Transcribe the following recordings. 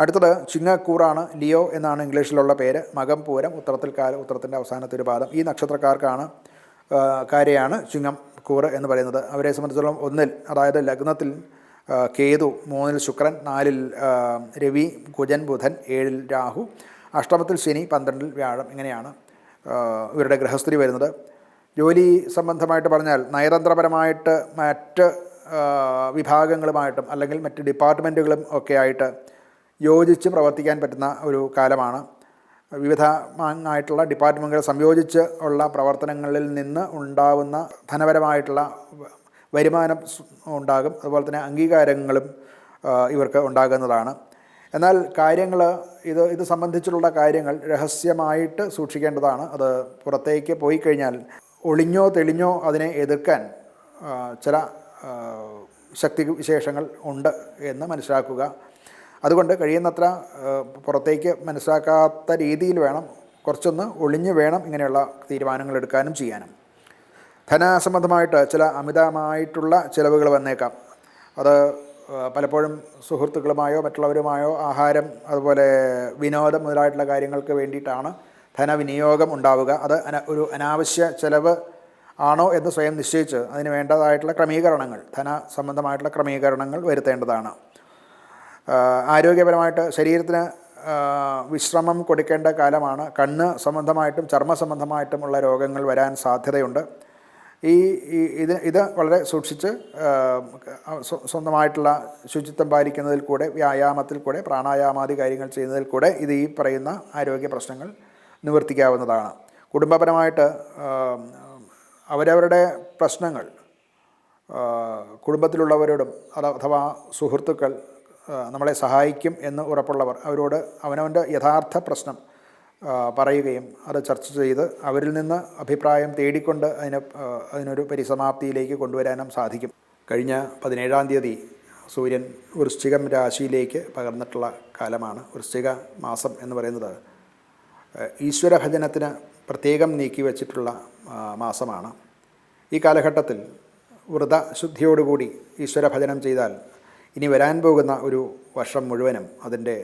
അടുത്തത് ചിങ്ങക്കൂറാണ് ലിയോ എന്നാണ് ഇംഗ്ലീഷിലുള്ള പേര്. മകം പൂരം ഉത്തരത്തിൽ കാല ഉത്തരത്തിന്റെ അവസാനത്തെ ഒരു പാദം. ഈ നക്ഷത്രക്കാർക്കാണ് കാര്യമാണ് ചിങ്ങം കൂറ് എന്ന് പറയുന്നത്. അവരെ സംബന്ധിച്ചിടത്തോളം ഒന്നിൽ അതായത് ലഗ്നത്തിൽ കേതു മൂന്നിൽ ശുക്രൻ നാലിൽ രവി കുജൻ ബുധൻ ഏഴിൽ രാഹു അഷ്ടമത്തിൽ ശനി പന്ത്രണ്ടിൽ വ്യാഴം ഇങ്ങനെയാണ് ഇവരുടെ ഗൃഹസ്ഥിതി വരുന്നത്. ജോലി സംബന്ധമായിട്ട് പറഞ്ഞാൽ നയതന്ത്രപരമായിട്ട് മറ്റ് വിഭാഗങ്ങളുമായിട്ടും അല്ലെങ്കിൽ മറ്റ് ഡിപ്പാർട്ട്മെന്റുകളും ഒക്കെ ആയിട്ട് യോജിച്ച് പ്രവർത്തിക്കാൻ പറ്റുന്ന ഒരു കാലമാണ്. വിവിധമായിട്ടുള്ള ഡിപ്പാർട്ട്മെന്റുകൾ സംയോജിച്ച് ഉള്ള പ്രവർത്തനങ്ങളിൽ നിന്ന് ഉണ്ടാകുന്ന ധനപരമായിട്ടുള്ള വരുമാനം ഉണ്ടാകും. അതുപോലെ തന്നെ അംഗീകാരങ്ങളും ഇവർക്ക് ഉണ്ടാകുന്നതാണ്. എന്നാൽ കാര്യങ്ങൾ ഇത് ഇത് സംബന്ധിച്ചുള്ള കാര്യങ്ങൾ രഹസ്യമായിട്ട് സൂക്ഷിക്കേണ്ടതാണ്. അത് പുറത്തേക്ക് പോയി കഴിഞ്ഞാൽ ഒളിഞ്ഞോ തെളിഞ്ഞോ അതിനെ എതിർക്കാൻ ചില ശക്തി വിശേഷങ്ങൾ ഉണ്ട് എന്ന് മനസ്സിലാക്കുക. അതുകൊണ്ട് കഴിയുന്നത്ര പുറത്തേക്ക് മനസ്സിലാക്കാത്ത രീതിയിൽ വേണം കുറച്ചൊന്ന് ഒളിഞ്ഞു വേണം ഇങ്ങനെയുള്ള തീരുമാനങ്ങൾ എടുക്കാനും ചെയ്യാനും. ധനസംബന്ധമായിട്ട് ചില അമിതമായിട്ടുള്ള ചിലവുകൾ വന്നേക്കാം. അത് പലപ്പോഴും സുഹൃത്തുക്കളുമായോ മറ്റുള്ളവരുമായോ ആഹാരം അതുപോലെ വിനോദം മുതലായിട്ടുള്ള കാര്യങ്ങൾക്ക് വേണ്ടിയിട്ടാണ് ധനവിനിയോഗം ഉണ്ടാവുക. അത് ഒരു അനാവശ്യ ചിലവ് ആണോ എന്ന് സ്വയം നിശ്ചയിച്ച് അതിന് വേണ്ടതായിട്ടുള്ള ക്രമീകരണങ്ങൾ ധന സംബന്ധമായിട്ടുള്ള ക്രമീകരണങ്ങൾ വരുത്തേണ്ടതാണ്. ആരോഗ്യപരമായിട്ട് ശരീരത്തിന് വിശ്രമം കൊടുക്കേണ്ട കാലമാണ്. കണ്ണ് സംബന്ധമായിട്ടും ചർമ്മ സംബന്ധമായിട്ടും ഉള്ള രോഗങ്ങൾ വരാൻ സാധ്യതയുണ്ട്. ഈ ഇത് ഇത് വളരെ സൂക്ഷിച്ച് സ്വന്തമായിട്ടുള്ള ശുചിത്വം പാലിക്കുന്നതിൽ കൂടെ വ്യായാമത്തിൽ കൂടെ പ്രാണായാമാദി കാര്യങ്ങൾ ചെയ്യുന്നതിൽ കൂടെ ഇത് ഈ പറയുന്ന ആരോഗ്യ പ്രശ്നങ്ങൾ നിവർത്തിക്കാവുന്നതാണ്. കുടുംബപരമായിട്ട് അവരവരുടെ പ്രശ്നങ്ങൾ കുടുംബത്തിലുള്ളവരോടും അഥവാ സുഹൃത്തുക്കൾ നമ്മളെ സഹായിക്കും എന്ന് ഉറപ്പുള്ളവർ അവരോട് അവനവന്റെ യഥാർത്ഥ പ്രശ്നം പറയുകയും അത് ചർച്ച ചെയ്ത് അവരിൽ നിന്ന് അഭിപ്രായം തേടിക്കൊണ്ട് അതിന് അതിനൊരു പരിസമാപ്തിയിലേക്ക് കൊണ്ടുവരാനും സാധിക്കും. കഴിഞ്ഞ പതിനേഴാം തീയതി സൂര്യൻ വൃശ്ചികം രാശിയിലേക്ക് പകർന്നിട്ടുള്ള കാലമാണ്. വൃശ്ചിക മാസം എന്ന് പറയുന്നത് ഈശ്വര ഈശ്വരഭജനത്തിന് പ്രത്യേകം നീക്കി വച്ചിട്ടുള്ള മാസമാണ്. ഈ കാലഘട്ടത്തിൽ വ്രതശുദ്ധിയോടുകൂടി ഈശ്വരഭജനം ചെയ്താൽ ഇനി വരാൻ പോകുന്ന ഒരു വർഷം മുഴുവനും അതിന്റെ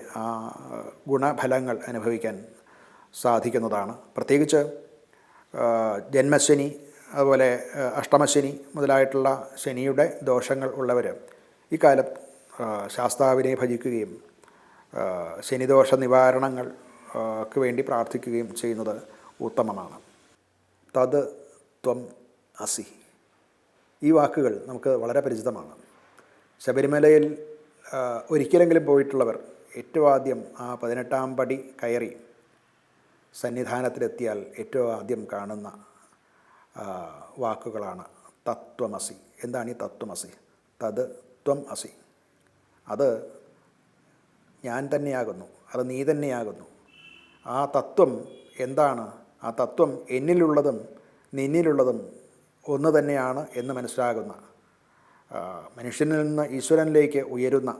ഗുണഫലങ്ങൾ അനുഭവിക്കാൻ സാധിക്കുന്നതാണ്. പ്രത്യേകിച്ച് ജന്മശനി അതുപോലെ അഷ്ടമശനി മുതലായിട്ടുള്ള ശനിയുടെ ദോഷങ്ങൾ ഉള്ളവർ ഈ കാലം ആ, ശാസ്താവിനെ ഭജിക്കുകയും ശനിദോഷ നിവാരണങ്ങൾ ക്ക് വേണ്ടി പ്രാർത്ഥിക്കുകയും ചെയ്യുന്നത് ഉത്തമമാണ്. തത് ത്വം അസി. ഈ വാക്കുകൾ നമുക്ക് വളരെ പരിചിതമാണ്. ശബരിമലയിൽ ഒരിക്കലെങ്കിലും പോയിട്ടുള്ളവർ ഏറ്റവും ആദ്യം ആ പതിനെട്ടാം പടി കയറി സന്നിധാനത്തിലെത്തിയാൽ ഏറ്റവും ആദ്യം കാണുന്ന വാക്കുകളാണ് തത്വമസി. എന്താണ് ഈ തത്വമസി? തത് ത്വം അസി അത് ഞാൻ തന്നെയാകുന്നു അത് നീ തന്നെയാകുന്നു. ആ തത്വം എന്താണ്? ആ തത്വം എന്നിലുള്ളതും നിന്നിലുള്ളതും ഒന്ന് തന്നെയാണ് എന്ന് മനസ്സിലാകുന്ന മനുഷ്യനിൽ നിന്ന് ഈശ്വരനിലേക്ക് ഉയരുന്ന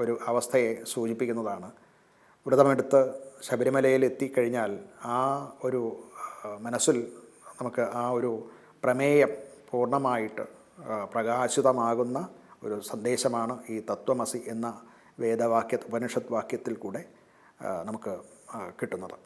ഒരു അവസ്ഥയെ സൂചിപ്പിക്കുന്നതാണ്. വ്രതമെടുത്ത് ശബരിമലയിൽ എത്തിക്കഴിഞ്ഞാൽ ആ ഒരു മനസ്സിൽ നമുക്ക് ആ ഒരു പ്രമേയം പൂർണമായിട്ട് പ്രകാശിതമാകുന്ന ഒരു സന്ദേശമാണ് ഈ തത്വമസി എന്ന വേദവാക്യ ഉപനിഷത്ത് വാക്യത്തിൽ കൂടെ നമുക്ക് കിട്ടുന്നത്.